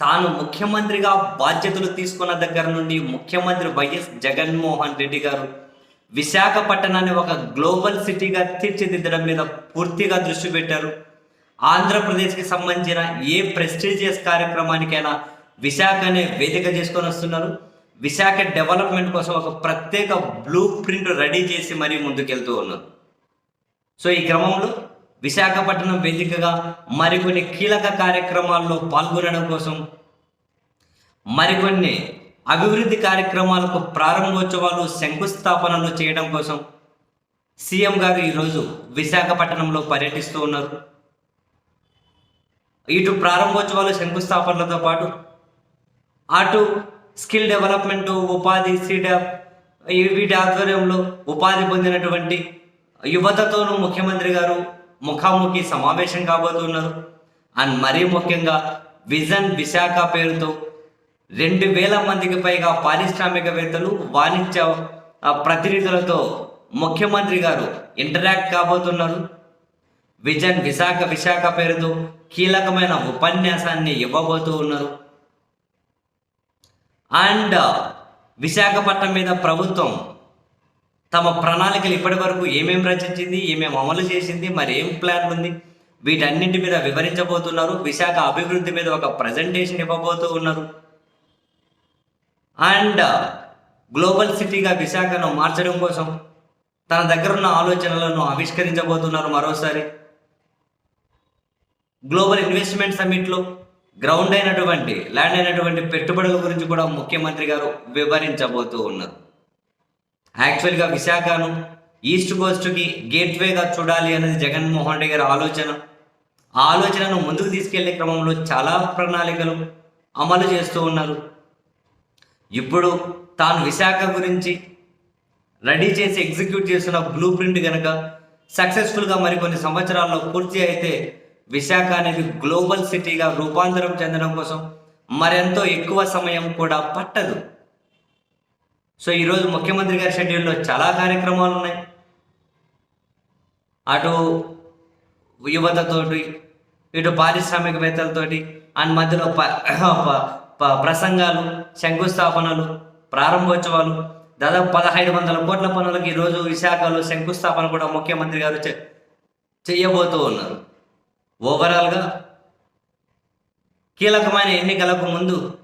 తాను ముఖ్యమంత్రిగా బాధ్యతలు తీసుకున్న దగ్గర నుండి ముఖ్యమంత్రి వైఎస్ జగన్మోహన్ రెడ్డి గారు విశాఖపట్నాన్ని ఒక గ్లోబల్ సిటీగా తీర్చిదిద్దడం మీద పూర్తిగా దృష్టి పెట్టారు. ఆంధ్రప్రదేశ్కి సంబంధించిన ఏ ప్రెస్టీజియస్ కార్యక్రమానికైనా విశాఖనే వేదిక చేసుకొని వస్తున్నారు. విశాఖ డెవలప్మెంట్ కోసం ఒక ప్రత్యేక బ్లూ ప్రింట్ రెడీ చేసి మరీ ముందుకెళ్తూ ఉన్నారు. సో ఈ క్రమంలో విశాఖపట్నం వేదికగా మరికొన్ని కీలక కార్యక్రమాల్లో పాల్గొనడం కోసం మరికొన్ని అభివృద్ధి కార్యక్రమాలకు ప్రారంభోత్సవాలు శంకుస్థాపనలు చేయడం కోసం సీఎం గారు ఈరోజు విశాఖపట్నంలో పర్యటిస్తూ ఉన్నారు. ఇటు ప్రారంభోత్సవాలు శంకుస్థాపనలతో పాటు అటు స్కిల్ డెవలప్మెంట్ ఉపాధి సీడ వీటి ఆధ్వర్యంలో ఉపాధి పొందినటువంటి యువతతోనూ ముఖ్యమంత్రి గారు ముఖాముఖి సమావేశం కాబోతున్నారు. అండ్ మరీ ముఖ్యంగా విజన్ విశాఖ పేరుతో రెండు వేల మందికి పైగా పారిశ్రామికవేత్తలు వాణిజ్య ప్రతినిధులతో ముఖ్యమంత్రి గారు ఇంటరాక్ట్ కాబోతున్నారు. విజన్ విశాఖ విశాఖ పేరుతో కీలకమైన ఉపన్యాసాన్ని ఇవ్వబోతూ ఉన్నారు. అండ్ విశాఖపట్నం మీద ప్రభుత్వం తమ ప్రణాళికలు ఇప్పటి వరకు ఏమేమి రచించింది ఏమేమి అమలు చేసింది మరి ఏం ప్లాన్ ఉంది? వీటన్నింటి మీద వివరించబోతున్నారు. విశాఖ అభివృద్ధి మీద ఒక ప్రజెంటేషన్ ఇవ్వబోతూ ఉన్నారు అండ్ గ్లోబల్ సిటీగా విశాఖను మార్చడం కోసం తన దగ్గర ఉన్న ఆలోచనలను ఆవిష్కరించబోతున్నారు మరోసారి. గ్లోబల్ ఇన్వెస్ట్మెంట్ సమిట్లో గ్రౌండ్ అయినటువంటి ల్యాండ్ అయినటువంటి పెట్టుబడుల గురించి కూడా ముఖ్యమంత్రి గారు వివరించబోతూ ఉన్నారు. యాక్చువల్గా విశాఖను ఈస్ట్ కోస్ట్కి గేట్వేగా చూడాలి అనేది జగన్మోహన్ రెడ్డి గారి ఆలోచన. ఆ ఆలోచనను ముందుకు తీసుకెళ్ళే క్రమంలో చాలా ప్రణాళికలు అమలు చేస్తూ ఉన్నారు. ఇప్పుడు తాను విశాఖ గురించి రెడీ చేసి ఎగ్జిక్యూట్ చేస్తున్న బ్లూ ప్రింట్ కనుక సక్సెస్ఫుల్గా మరికొన్ని సంవత్సరాల్లో పూర్తి అయితే విశాఖ అనేది గ్లోబల్ సిటీగా రూపాంతరం చెందడం కోసం మరెంతో ఎక్కువ సమయం కూడా పట్టదు. సో ఈరోజు ముఖ్యమంత్రి గారి షెడ్యూల్లో చాలా కార్యక్రమాలు ఉన్నాయి. అటు యువతతోటి ఇటు పారిశ్రామికవేత్తలతోటి అండ్ మధ్యలో ప్రసంగాలు శంకుస్థాపనలు ప్రారంభోత్సవాలు దాదాపు పదహైదు వందల కోట్ల పనులకు ఈరోజు విశాఖలో శంకుస్థాపన కూడా ముఖ్యమంత్రి గారు చే- చెయ్యబోతూ ఉన్నారు. ఓవరాల్గా కీలకమైన ఎన్నికలకు ముందు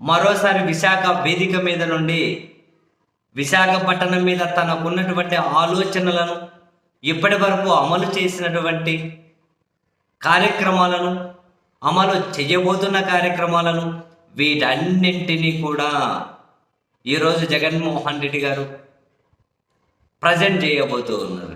మరోసారి విశాఖ వేదిక మీద నుండి విశాఖపట్నం మీద తనకున్నటువంటి ఆలోచనలను ఇప్పటి వరకు అమలు చేసినటువంటి కార్యక్రమాలను అమలు చేయబోతున్న కార్యక్రమాలను వీటన్నింటినీ కూడా ఈరోజు జగన్మోహన్ రెడ్డి గారు ప్రజెంట్ చేయబోతూ ఉన్నారు.